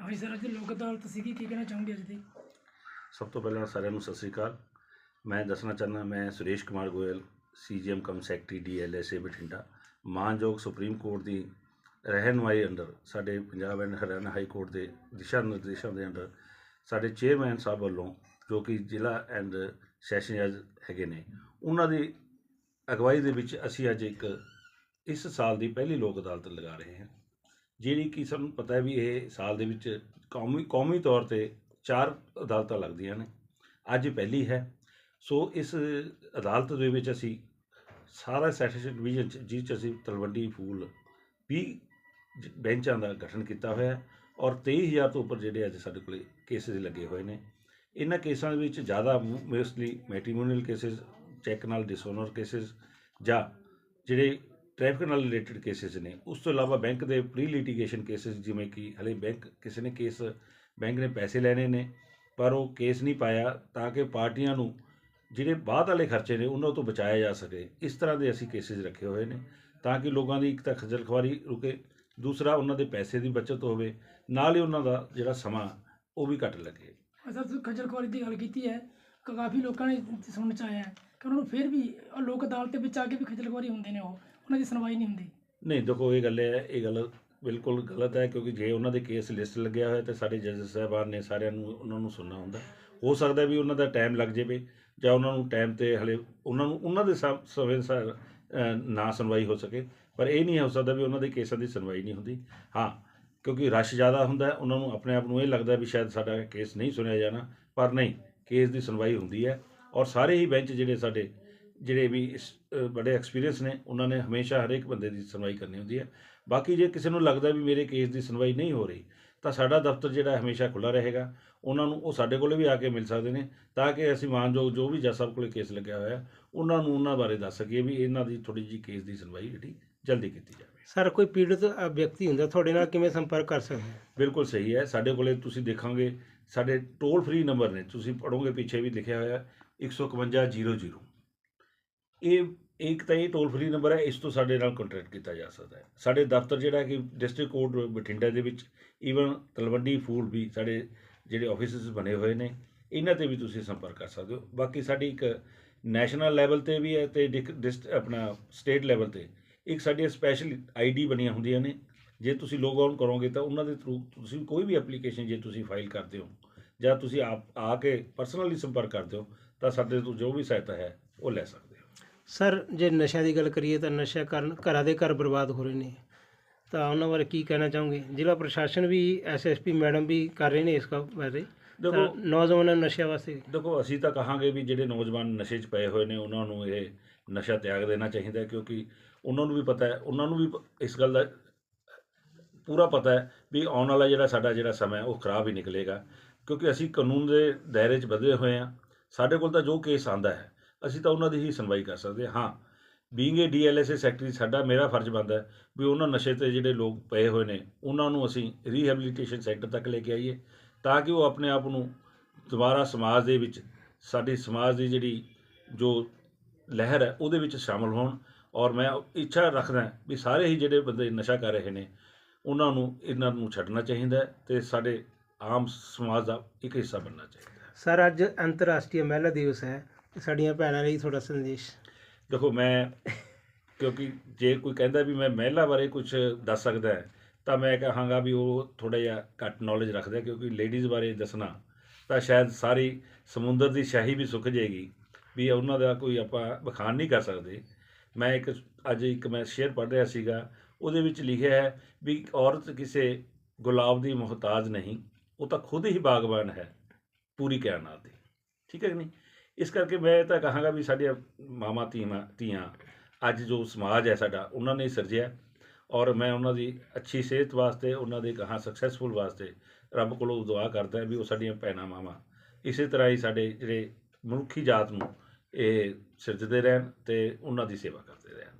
ਹਾਂਜੀ ਸਰ ਅੱਜ ਲੋਕ ਅਦਾਲਤ ਸੀਗੀ ਕੀ ਕਹਿਣਾ ਚਾਹੋਗੇ ਅੱਜ ਦੀ? ਸਭ ਤੋਂ ਪਹਿਲਾਂ ਸਾਰਿਆਂ ਨੂੰ ਸਤਿ ਸ੍ਰੀ ਅਕਾਲ। ਮੈਂ ਦੱਸਣਾ ਚਾਹੁੰਦਾ ਮੈਂ Suresh Kumar Goyal CGM cum secretary DLSA Bathinda ਮਾਨਯੋਗ ਸੁਪਰੀਮ ਕੋਰਟ ਦੀ ਰਹਿਨਮਾਈ ਅੰਡਰ ਸਾਡੇ Punjab and Haryana high court ਦੇ ਦਿਸ਼ਾ ਨਿਰਦੇਸ਼ਾਂ ਦੇ ਅੰਡਰ ਸਾਡੇ ਚੇਅਰਮੈਨ ਸਾਹਿਬ ਵੱਲੋਂ ਜੋ ਕਿ ਜ਼ਿਲ੍ਹਾ ਐਂਡ ਸੈਸ਼ਨ ਜੱਜ ਹੈਗੇ ਨੇ ਉਹਨਾਂ ਦੀ ਅਗਵਾਈ ਦੇ ਵਿੱਚ ਅਸੀਂ ਅੱਜ ਇੱਕ ਇਸ ਸਾਲ ਦੀ ਪਹਿਲੀ ਲੋਕ ਅਦਾਲਤ ਲਗਾ ਰਹੇ ਹਾਂ। ਜਿਹੜੀ ਕਿ ਸਾਨੂੰ ਪਤਾ ਹੈ ਵੀ ਇਹ ਸਾਲ ਦੇ ਵਿੱਚ ਕੌਮੀ ਕੌਮੀ ਤੌਰ ਤੇ ਚਾਰ ਅਦਾਲਤਾਂ ਲੱਗਦੀਆਂ ਨੇ। ਅੱਜ ਪਹਿਲੀ ਹੈ। ਸੋ ਇਸ ਅਦਾਲਤ ਦੇ ਵਿੱਚ ਅਸੀਂ ਸਾਰਾ ਸੈਸ਼ਨ ਡਿਵੀਜ਼ਨ ਚ, ਜਿਸ 'ਚ ਅਸੀਂ ਤਲਵੰਡੀ ਫੂਲ 20 ਬੈਂਚਾਂ ਦਾ ਗਠਨ ਕੀਤਾ ਹੋਇਆ ਹੈ ਔਰ 23000 ਤੋਂ ਉੱਪਰ ਜਿਹੜੇ ਅੱਜ ਸਾਡੇ ਕੋਲੇ ਕੇਸਿਸ ਲੱਗੇ ਹੋਏ ਨੇ। ਇਹਨਾਂ ਕੇਸਾਂ ਦੇ ਵਿੱਚ ਜ਼ਿਆਦਾ ਮੋਸਟਲੀ ਮੈਟ੍ਰੀਮੋਨੀਅਲ ਕੇਸਿਸ, ਚੈੱਕ ਨਾਲ ਡਿਸਓਨਰ ਕੇਸਿਸ ਜਾਂ ਜਿਹੜੇ ਟ੍ਰੈਫਿਕ ਨਾਲ ਰਿਲੇਟਡ ਕੇਸਿਸ ਨੇ। ਉਸ ਤੋਂ ਇਲਾਵਾ ਬੈਂਕ ਦੇ ਪ੍ਰੀ ਲਿਟੀਗੇਸ਼ਨ ਕੇਸਿਸ, ਜਿਵੇਂ ਕਿ ਹਲੇ ਬੈਂਕ ਕਿਸੇ ਨੇ ਕੇਸ, ਬੈਂਕ ਨੇ ਪੈਸੇ ਲੈਣੇ ਨੇ, ਪਰ ਉਹ ਕੇਸ ਨਹੀਂ ਪਾਇਆ ਤਾਂ ਕਿ ਪਾਰਟੀਆਂ ਨੂੰ ਜਿਹੜੇ ਬਾਅਦ ਵਾਲੇ ਖਰਚੇ ਨੇ ਉਹਨਾਂ ਤੋਂ ਬਚਾਇਆ ਜਾ ਸਕੇ। ਇਸ ਤਰ੍ਹਾਂ ਦੇ ਅਸੀਂ ਕੇਸਿਸ ਰੱਖੇ ਹੋਏ ਨੇ ਤਾਂ ਕਿ ਲੋਕਾਂ ਦੀ ਇੱਕ ਤਾਂ ਖੱਜਲ ਖੁਆਰੀ ਰੁਕੇ, ਦੂਸਰਾ ਉਹਨਾਂ ਦੇ ਪੈਸੇ ਦੀ ਬਚਤ ਹੋਵੇ, ਨਾਲ ਹੀ ਉਹਨਾਂ ਦਾ ਜਿਹੜਾ ਸਮਾਂ ਉਹ ਵੀ ਘੱਟ ਲੱਗੇ। ਅੱਛਾ, ਤੁਸੀਂ ਖੱਜਲ ਦੀ ਗੱਲ ਕੀਤੀ ਹੈ। ਕਾਫੀ ਲੋਕਾਂ ਨੇ ਸੁਣਨ ਚ ਆਇਆ ਹੈ ਕਿ ਉਹਨਾਂ ਨੂੰ ਫਿਰ ਵੀ ਉਹ ਲੋਕ ਅਦਾਲਤ ਦੇ ਵਿੱਚ ਆ ਕੇ ਵੀ ਖੱਜਲ ਹੁੰਦੇ ਨੇ ਉਹ। ਉਹਨਾਂ ਦੀ ਸੁਣਵਾਈ ਨਹੀਂ ਹੁੰਦੀ। ਨਹੀਂ ਦੇਖੋ ਇਹ ਗੱਲ ਹੈ ਇਹ ਗੱਲ ਬਿਲਕੁਲ ਗਲਤ ਹੈ ਕਿਉਂਕਿ ਜੇ ਉਹਨਾਂ ਦੇ ਕੇਸ ਲਿਸਟ ਲੱਗਿਆ ਹੋਇਆ ਤੇ ਸਾਡੇ ਜੱਜ ਸਾਹਿਬਾਨ ਨੇ ਸਾਰਿਆਂ ਨੂੰ ਉਹਨਾਂ ਨੂੰ ਸੁਣਨਾ ਹੁੰਦਾ। ਹੋ ਸਕਦਾ ਵੀ ਉਹਨਾਂ ਦਾ ਟਾਈਮ ਲੱਗ ਜਾਵੇ ਜਾਂ ਉਹਨਾਂ ਨੂੰ ਟਾਈਮ ਤੇ ਹਲੇ ਉਹਨਾਂ ਨੂੰ ਉਹਨਾਂ ਦੇ ਸਮ- ਸਮੇਂ ਅਨੁਸਾਰ ਅ, ਨਾ ਸੁਣਵਾਈ ਹੋ ਸਕੇ। ਪਰ ਇਹ ਨਹੀਂ ਹੋ ਸਕਦਾ ਵੀ ਉਹਨਾਂ ਦੇ ਕੇਸਾਂ ਦੀ ਸੁਣਵਾਈ ਨਹੀਂ ਹੁੰਦੀ। ਹਾਂ ਕਿਉਂਕਿ ਰਸ਼ ਜ਼ਿਆਦਾ ਹੁੰਦਾ ਹੈ, ਉਹਨਾਂ ਨੂੰ ਆਪਣੇ ਆਪ ਨੂੰ ਇਹ ਲੱਗਦਾ ਵੀ ਸ਼ਾਇਦ ਸਾਡਾ ਕੇਸ ਨਹੀਂ ਸੁਣਿਆ ਜਾਣਾ ਪਰ ਨਹੀਂ। ਕੇਸ ਦੀ ਸੁਣਵਾਈ ਹੁੰਦੀ ਹੈ ਔਰ ਸਾਰੇ ਹੀ ਬੈਂਚ ਜਿਹੜੇ ਸਾਡੇ ਜਿਹੜੇ ਵੀ ਇਸ, ਅ, ਬੜੇ ਐਕਸਪੀਰੀਅੰਸ ਨੇ ਉਹਨਾਂ ਨੇ ਹਮੇਸ਼ਾ ਹਰੇਕ ਬੰਦੇ ਦੀ ਸੁਣਵਾਈ ਕਰਨੀ ਹੁੰਦੀ ਹੈ। ਬਾਕੀ ਜੇ ਕਿਸੇ ਨੂੰ ਲੱਗਦਾ ਵੀ ਮੇਰੇ ਕੇਸ ਦੀ ਸੁਣਵਾਈ ਨਹੀਂ ਹੋ ਰਹੀ ਤਾਂ ਸਾਡਾ ਦਫ਼ਤਰ ਜਿਹੜਾ ਹਮੇਸ਼ਾ ਖੁੱਲਾ ਰਹੇਗਾ। ਉਹਨਾਂ ਨੂੰ ਉਹ ਸਾਡੇ ਕੋਲੇ ਵੀ ਆ ਕੇ ਮਿਲ ਸਕਦੇ ਨੇ ਤਾਂ ਕਿ ਅਸੀਂ ਮਾਨਯੋਗ ਜੋ ਵੀ ਜੱਜ ਸਾਹਿਬ ਕੋਲੇ ਕੇਸ ਲੱਗਿਆ ਹੋਇਆ ਉਹਨਾਂ ਨੂੰ ਉਹਨਾਂ ਬਾਰੇ ਦੱਸ ਸਕੀਏ ਵੀ ਇਹਨਾਂ ਦੀ ਥੋੜੀ ਜਿਹੀ ਕੇਸ ਦੀ ਸੁਣਵਾਈ ਜਿਹੜੀ ਜਲਦੀ ਕੀਤੀ ਜਾਵੇ। ਸਰ ਕੋਈ ਪੀੜਤ ਅ, ਵਿਅਕਤੀ ਹੁੰਦਾ ਤੁਹਾਡੇ ਨਾਲ ਕਿਵੇਂ ਸੰਪਰਕ ਕਰ ਸਕਦਾ ਹੈ? ਬਿਲਕੁਲ ਸਹੀ ਹੈ। ਸਾਡੇ ਕੋਲੇ ਤੁਸੀਂ ਦੇਖਾਂਗੇ ਸਾਡੇ ਟੋਲ ਫ੍ਰੀ ਨੰਬਰ ਨੇ ਤੁਸੀਂ ਪੜੋਗੇ ਪਿੱਛੇ ਵੀ ਲਿਖਿਆ ਹੋਇਆ 15100 ਇਹ ਇੱਕ ਤਾਂ ਇਹ ਟੋਲ ਫ੍ਰੀ ਨੰਬਰ ਹੈ ਇਸ ਤੋਂ ਸਾਡੇ ਨਾਲ ਕੰਟੈਕਟ ਕੀਤਾ ਜਾ ਸਕਦਾ ਹੈ। ਸਾਡੇ ਦਫ਼ਤਰ ਜਿਹੜਾ ਕਿ ਡਿਸਟ੍ਰਿਕਟ ਕੋਰਟ ਬਠਿੰਡਾ ਦੇ ਵਿੱਚ ਈਵਨ ਤਲਵੰਡੀ ਫੂਲ ਵੀ ਸਾਡੇ ਜਿਹੜੇ ਆਫਿਸਿਸ ਬਣੇ ਹੋਏ ਨੇ ਇਹਨਾਂ ਤੇ ਵੀ ਤੁਸੀਂ ਸੰਪਰਕ ਕਰ ਸਕਦੇ ਹੋ। ਬਾਕੀ ਸਾਡੀ ਇੱਕ ਨੈਸ਼ਨਲ ਲੈਵਲ ਤੇ ਵੀ ਹੈ ਤੇ ਡਿਕ- ਡਿਸਟ ਆਪਣਾ ਸਟੇਟ ਲੈਵਲ ਤੇ ਇੱਕ ਸਾਡੀਆਂ ਸਪੈਸ਼ਲ ਆਈਡੀ ਬਣੀਆਂ ਹੁੰਦੀਆਂ ਨੇ। ਜੇ ਤੁਸੀਂ ਲੌਗ ਆਨ ਕਰੋਗੇ ਤਾਂ ਉਹਨਾਂ ਦੇ ਥਰੂ ਤੁਸੀਂ ਕੋਈ ਵੀ ਐਪਲੀਕੇਸ਼ਨ ਜੇ ਤੁਸੀਂ ਫਾਈਲ ਕਰਦੇ ਹੋ ਜਾਂ ਤੁਸੀਂ ਆਪ ਆ ਕੇ ਪਰਸਨਲੀ ਸੰਪਰਕ ਕਰਦੇ ਹੋ ਤਾਂ ਸਾਡੇ ਤੋਂ ਜੋ ਵੀ ਸਹਾਇਤਾ ਹੈ ਉਹ ਲੈ ਸਕਦੇ ਹੋ। ਸਰ ਜੇ ਨਸ਼ਿਆਂ ਦੀ ਗੱਲ ਕਰੀਏ ਤਾਂ ਨਸ਼ਾ ਕਾਰਨ ਘਰਾਂ ਦੇ ਘਰ ਬਰਬਾਦ ਹੋ ਰਹੇ ਨੇ। ਤਾਂ ਉਹਨਾਂ ਬਾਰੇ ਕੀ ਕਹਿਣਾ ਚਾਹੋਗੇ? ਜ਼ਿਲ੍ਹਾ ਪ੍ਰਸ਼ਾਸਨ ਵੀ ਐਸਐਸਪੀ ਮੈਡਮ ਵੀ ਕਰ ਰਹੇ ਨੇ ਇਸ ਬਾਰੇ? ਦੇਖੋ ਨੌਜਵਾਨਾਂ ਨੂੰ ਨਸ਼ਿਆਂ ਵਾਸਤੇ ਦੇਖੋ ਅਸੀਂ ਤਾਂ ਕਹਾਂਗੇ ਵੀ ਜਿਹੜੇ ਨੌਜਵਾਨ ਨਸ਼ੇ 'ਚ ਪਏ ਹੋਏ ਨੇ ਉਹਨਾਂ ਨੂੰ ਇਹ ਨਸ਼ਾ ਤਿਆਗ ਦੇਣਾ ਚਾਹੀਦਾ ਹੈ, ਕਿਉਂਕਿ ਉਹਨਾਂ ਨੂੰ ਵੀ ਪਤਾ ਹੈ, ਉਹਨਾਂ ਨੂੰ ਵੀ ਇਸ ਗੱਲ ਦਾ ਪੂਰਾ ਪਤਾ ਹੈ ਵੀ ਆਉਣ ਵਾਲਾ ਜਿਹੜਾ ਸਾਡਾ ਜਿਹੜਾ ਸਮਾਂ ਉਹ ਖਰਾਬ ਹੀ ਨਿਕਲੇਗਾ, ਕਿਉਂਕਿ ਅਸੀਂ ਕਾਨੂੰਨ ਦੇ ਦਾਇਰੇ 'ਚ ਵਧੇ ਹੋਏ ਹਾਂ, ਸਾਡੇ ਕੋਲ ਤਾਂ ਜੋ ਕੇਸ ਆਂਦਾ ਹੈ, ਅਸੀਂ ਤਾਂ ਉਹਨਾਂ ਦੀ ਹੀ ਸੁਣਵਾਈ ਕਰ ਸਕਦੇ ਹਾਂ। ਹਾਂ ਬੀਇੰਗ ਏ ਡੀਐਲਐਸਏ ਸੈਕਟਰੀ ਸਾਡਾ ਮੇਰਾ ਫਰਜ਼ ਬਣਦਾ ਹੈ ਵੀ ਉਹਨਾਂ ਨਸ਼ੇ ਤੇ ਜਿਹੜੇ ਲੋਕ ਪਏ ਹੋਏ ਨੇ, ਉਹਨਾਂ ਨੂੰ ਅਸੀਂ ਰੀਹੈਬਿਲਿਟੇਸ਼ਨ ਸੈਕਟਰ ਤੱਕ ਲੈ ਕੇ ਆਈਏ, ਤਾਂ ਕਿ ਉਹ ਆਪਣੇ ਆਪ ਨੂੰ ਦੁਬਾਰਾ ਸਮਾਜ ਦੇ ਵਿੱਚ, ਸਾਡੀ ਸਮਾਜ ਦੀ ਜਿਹੜੀ ਜੋ ਲਹਿਰ ਹੈ ਉਹਦੇ ਵਿੱਚ ਸ਼ਾਮਲ ਹੋਣ। ਔਰ ਮੈਂ ਇੱਛਾ ਰੱਖਦਾ ਵੀ ਸਾਰੇ ਹੀ ਜਿਹੜੇ ਬੰਦੇ ਨਸ਼ਾ ਕਰ ਰਹੇ ਨੇ ਉਹਨਾਂ ਨੂੰ ਇਹਨਾਂ ਨੂੰ ਛੱਡਣਾ ਚਾਹੀਦਾ ਤੇ ਸਾਡੇ ਆਮ ਸਮਾਜ ਦਾ ਇੱਕ ਹਿੱਸਾ ਬਣਨਾ ਚਾਹੀਦਾ ਸਰ ਅੱਜ ਅੰਤਰਰਾਸ਼ਟਰੀ ਮਹਿਲਾ ਦਿਵਸ ਹੈ। ਸਾਡੀਆਂ ਭੈਣਾਂ ਲਈ ਤੁਹਾਡਾ ਸੰਦੇਸ਼? ਦੇਖੋ ਮੈਂ ਕਿਉਂਕਿ ਜੇ ਕੋਈ ਕਹਿੰਦਾ ਵੀ ਮੈਂ ਮਹਿਲਾ ਬਾਰੇ ਕੁਝ ਦੱਸ ਸਕਦਾ ਤਾਂ ਮੈਂ ਕਹਾਂਗਾ ਵੀ ਉਹ ਥੋੜਾ ਜਿਹਾ ਘੱਟ ਨੌਲੇਜ ਰੱਖਦਾ ਕਿਉਂਕਿ ਲੇਡੀਜ਼ ਬਾਰੇ ਦੱਸਣਾ ਤਾਂ ਸ਼ਾਇਦ ਸਾਰੀ ਸਮੁੰਦਰ ਦੀ ਸ਼ਾਹੀ ਵੀ ਸੁੱਕ ਜਾਏਗੀ। ਵੀ ਉਹਨਾਂ ਦਾ ਕੋਈ ਆਪਾਂ ਬਖਾਨ ਨਹੀਂ ਕਰ ਸਕਦੇ। ਮੈਂ ਇੱਕ, ਅੱਜ ਇੱਕ ਮੈਂ ਸ਼ੇਅਰ ਪੜ੍ਹ ਰਿਹਾ ਸੀਗਾ, ਉਹਦੇ ਵਿੱਚ ਲਿਖਿਆ ਹੈ ਵੀ ਔਰਤ ਕਿਸੇ ਗੁਲਾਬ ਦੀ ਮੁਹਤਾਜ ਨਹੀਂ, ਉਹ ਤਾਂ ਖੁਦ ਹੀ ਬਾਗਬਾਨ ਹੈ, ਪੂਰੀ ਕਾਇਨਾਤ ਦੀ। ਠੀਕ ਹੈ ਕਿ ਨਹੀਂ? ਇਸ ਕਰਕੇ ਮੈਂ ਤਾਂ ਕਹਾਂਗਾ ਵੀ ਸਾਡੀਆਂ ਮਾਵਾਂ, ਧੀਆਂ ਧੀਆਂ, ਅੱਜ ਜੋ ਸਮਾਜ ਹੈ ਸਾਡਾ, ਉਹਨਾਂ ਨੇ ਸਿਰਜਿਆ। ਔਰ ਮੈਂ ਉਹਨਾਂ ਦੀ ਅੱਛੀ ਸਿਹਤ ਵਾਸਤੇ, ਉਹਨਾਂ ਦੇ ਕਹਾਂ ਸਕਸੈਸਫੁਲ ਵਾਸਤੇ ਰੱਬ ਕੋਲੋਂ ਦੁਆ ਕਰਦਾ ਵੀ ਉਹ ਸਾਡੀਆਂ ਭੈਣਾਂ, ਮਾਵਾਂ, ਇਸੇ ਤਰ੍ਹਾਂ ਹੀ ਸਾਡੇ ਜਿਹੜੇ ਮਨੁੱਖੀ ਜਾਤ ਨੂੰ ਇਹ ਸਿਰਜਦੇ ਰਹਿਣ ਤੇ ਉਹਨਾਂ ਦੀ ਸੇਵਾ ਕਰਦੇ ਰਹਿਣ